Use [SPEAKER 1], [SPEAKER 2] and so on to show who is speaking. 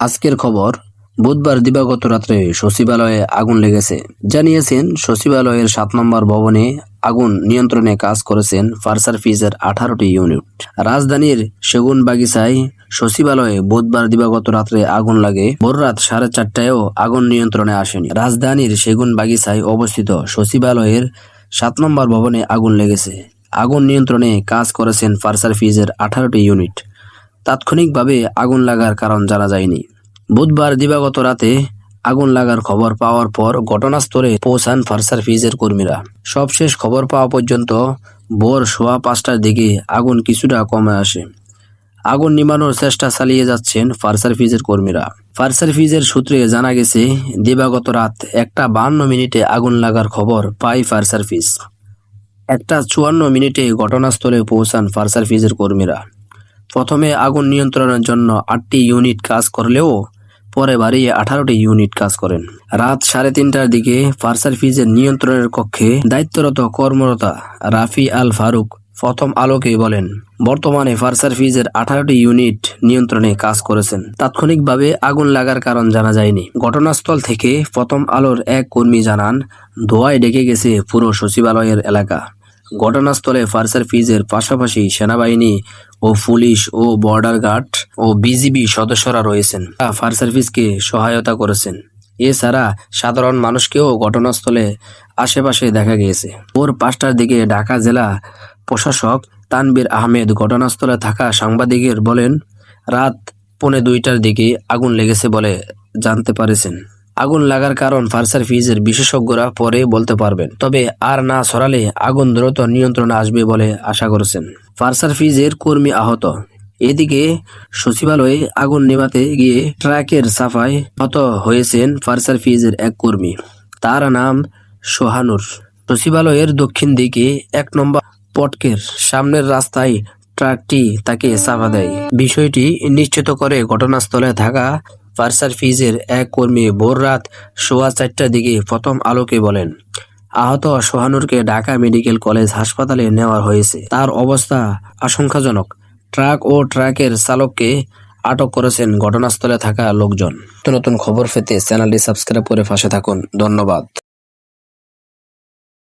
[SPEAKER 1] আজকের খবর, বুধবার দিবাগত রাত্রে সচিবালয়ে আগুন লেগেছে। জানিয়েছেন, সচিবালয়ের সাত নম্বর ভবনে আগুন নিয়ন্ত্রণে কাজ করেছেন ফায়ার সার্ভিসের আঠারোটি ইউনিট। রাজধানীর সেগুন বাগিচায় সচিবালয়ে বুধবার দিবাগত রাত্রে আগুন লাগে। ভোররাত সাড়ে চারটায়ও আগুন নিয়ন্ত্রণে আসেনি। রাজধানীর সেগুন বাগিচায় অবস্থিত সচিবালয়ের সাত নম্বর ভবনে আগুন লেগেছে। আগুন নিয়ন্ত্রণে কাজ করেছেন ফায়ার সার্ভিসের আঠারোটি ইউনিট। তাৎক্ষণিকভাবে আগুন লাগার কারণ জানা যায়নি। বুধবার দিবাগত রাতে আগুন লাগার খবর পাওয়ার পর ঘটনাস্থলে পৌঁছান ফায়ার সার্ভিসের কর্মীরা। সবশেষ খবর পাওয়া পর্যন্ত ভোর সোয়া পাঁচটার দিকে আগুন কিছুটা কমে আসে। আগুন নিমানোর চেষ্টা চালিয়ে যাচ্ছেন ফায়ার সার্ভিসের কর্মীরা। ফায়ার সার্ভিসের সূত্রে জানা গেছে, দিবাগত রাত একটা বান্ন মিনিটে আগুন লাগার খবর পায় ফায়ার সার্ভিস একটা চুয়ান্ন মিনিটে ঘটনাস্থলে পৌঁছান ফায়ার সার্ভিসের কর্মীরা। প্রথমে আগুন নিয়ন্ত্রণের জন্য আটটি ইউনিট কাজ করলেও পরে বাড়িয়ে আঠারোটি ইউনিট কাজ করেন। রাত সাড়ে তিনটার দিকে ফায়ার সার্ভিসের নিয়ন্ত্রণের কক্ষে দায়িত্বরত কর্মরতা রাফি আল ফারুক প্রথম আলোকে বলেন, বর্তমানে ফায়ার সার্ভিসের আঠারোটি ইউনিট নিয়ন্ত্রণে কাজ করেছেন। তাৎক্ষণিকভাবে আগুন লাগার কারণ জানা যায়নি। ঘটনাস্থল থেকে প্রথম আলোর এক কর্মী জানান, ধোয়ায় ডেকে গেছে পুরো সচিবালয়ের এলাকা। ঘটনাস্থলে ফায়ার সার্ভিসের পাশাপাশি সেনাবাহিনী ও পুলিশ ও বর্ডার গার্ড ও বিজিবি সদস্যরা রয়েছেন। ফায়ার সার্ভিসকে সহায়তা করেছেন। এছাড়া সাধারণ মানুষকেও ঘটনাস্থলে আশেপাশে দেখা গিয়েছে। ভোর পাঁচটার দিকে ঢাকা জেলা প্রশাসক তানবীর আহমেদ ঘটনাস্থলে থাকা সাংবাদিকের বলেন, রাত পৌনে দুইটার দিকে আগুন লেগেছে বলে জানতে পারেছেন। আগুন লাগার কারণ ফায়ার সার্ভিসের বিশেষজ্ঞরা পরে বলতে পারবেন। তবে আর না সরালে আগুন দ্রুত নিয়ন্ত্রণে আসবে বলে আশা করেছেন। ফায়ার সার্ভিসের কর্মী আহত। এদিকে সচিবালয়ে আগুন নেভাতে গিয়ে ট্রাকের সাফাই হত হয়েছেন ফায়ার সার্ভিসের এক কর্মী। তার নাম সোহানুর। সচিবালয়ের দক্ষিণ দিকে এক নম্বর পটকের সামনের রাস্তায় ট্রাকটি তাকে চাপা দেয়। বিষয়টি নিশ্চিত করে ঘটনাস্থলে থাকা ফায়ার ফিজের এক কর্মী ভোর রাত সোয়া চারটার দিকে প্রথম আলোকে বলেন, আহত সোহানুরকে ঢাকা মেডিকেল কলেজ হাসপাতালে নেওয়া হয়েছে। তার অবস্থা আশঙ্কাজনক। ট্রাক ও ট্রাকের চালককে আটক করেছেন ঘটনাস্থলে থাকা লোকজন। নতুন নতুন খবর পেতে চ্যানেলটি সাবস্ক্রাইব করে পাশে থাকুন। ধন্যবাদ।